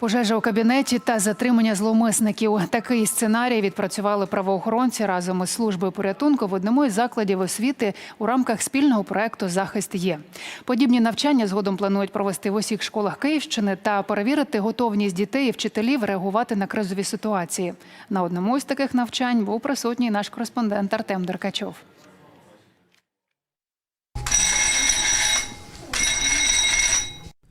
Пожежа у кабінеті та затримання зловмисників. Такий сценарій відпрацювали правоохоронці разом із службою порятунку в одному із закладів освіти у рамках спільного проекту Захист є. Подібні навчання згодом планують провести в усіх школах Київщини та перевірити готовність дітей і вчителів реагувати на кризові ситуації. На одному із таких навчань був присутній наш кореспондент Артем Деркачов.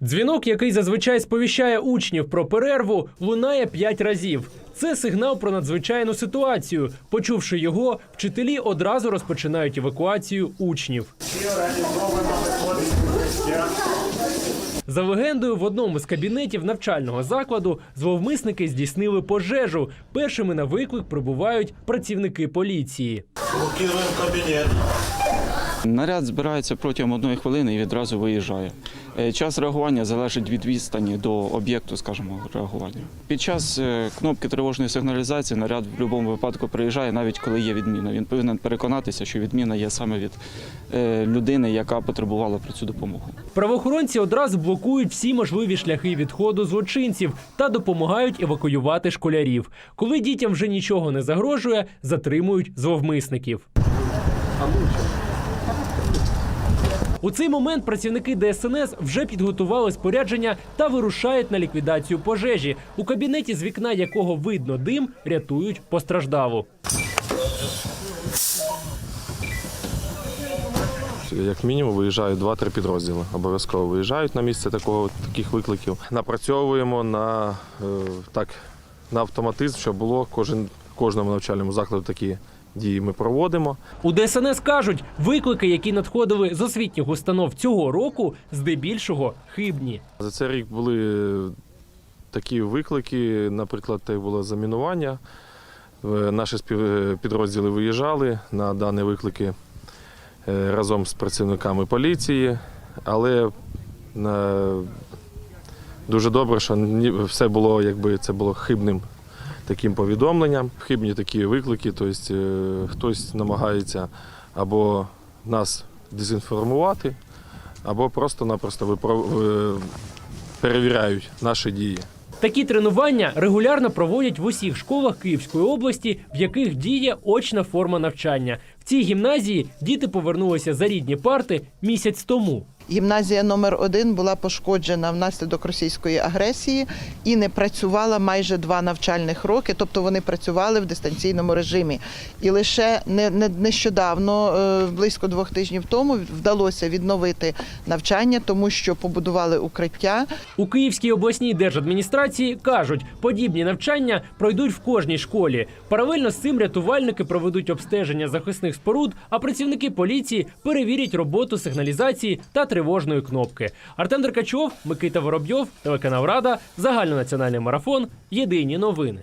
Дзвінок, який зазвичай сповіщає учнів про перерву, лунає п'ять разів. Це сигнал про надзвичайну ситуацію. Почувши його, вчителі одразу розпочинають евакуацію учнів. За легендою, в одному з кабінетів навчального закладу зловмисники здійснили пожежу. Першими на виклик прибувають працівники поліції. Блокируємо кабінет. Наряд збирається протягом одної хвилини і відразу виїжджає. Е, Час реагування залежить від відстані до об'єкту, скажімо, реагування. Під час е, кнопки тривожної сигналізації наряд в будь-якому випадку приїжджає, навіть коли є відміна. Він повинен переконатися, що відміна є саме від е, людини, яка потребувала про цю допомогу. Правоохоронці одразу блокують всі можливі шляхи відходу злочинців та допомагають евакуювати школярів. Коли дітям вже нічого не загрожує, затримують зловмисників. У цей момент працівники ДСНС вже підготували спорядження та вирушають на ліквідацію пожежі, у кабінеті, з вікна якого видно дим, рятують постраждалу. Як мінімум виїжджають два-три підрозділи. Обов'язково виїжджають на місце такого таких викликів. Напрацьовуємо на е, так на автоматизм, щоб було кожен кожному навчальному закладу такі дії. Ми проводимо. У ДСНС кажуть, виклики, які надходили з освітніх установ цього року, здебільшого хибні. За цей рік були такі виклики, наприклад, те було замінування. Е, Наші співпідрозділи виїжджали на дані виклики е, разом з працівниками поліції, але е, дуже добре, що все було, якби це було хибним таким повідомленням. Хибні такі виклики, тобто е, хтось намагається або нас дезінформувати, або просто-напросто випро- перевіряють наші дії. Такі тренування регулярно проводять в усіх школах Київської області, в яких діє очна форма навчання. В цій гімназії діти повернулися за рідні парти місяць тому. Гімназія номер 1 була пошкоджена внаслідок російської агресії і не працювала майже два навчальних роки, тобто вони працювали в дистанційному режимі. І лише не, не нещодавно, е, близько двох тижнів тому, вдалося відновити навчання, тому що побудували укриття. У Київській обласній держадміністрації кажуть, подібні навчання пройдуть в кожній школі. Паралельно з цим рятувальники проведуть обстеження захисних споруд, а працівники поліції перевірять роботу сигналізації та тривожної кнопки. Артем Деркачов, Микита Воробйов, телеканал Рада, загальнонаціональний марафон. Єдині новини.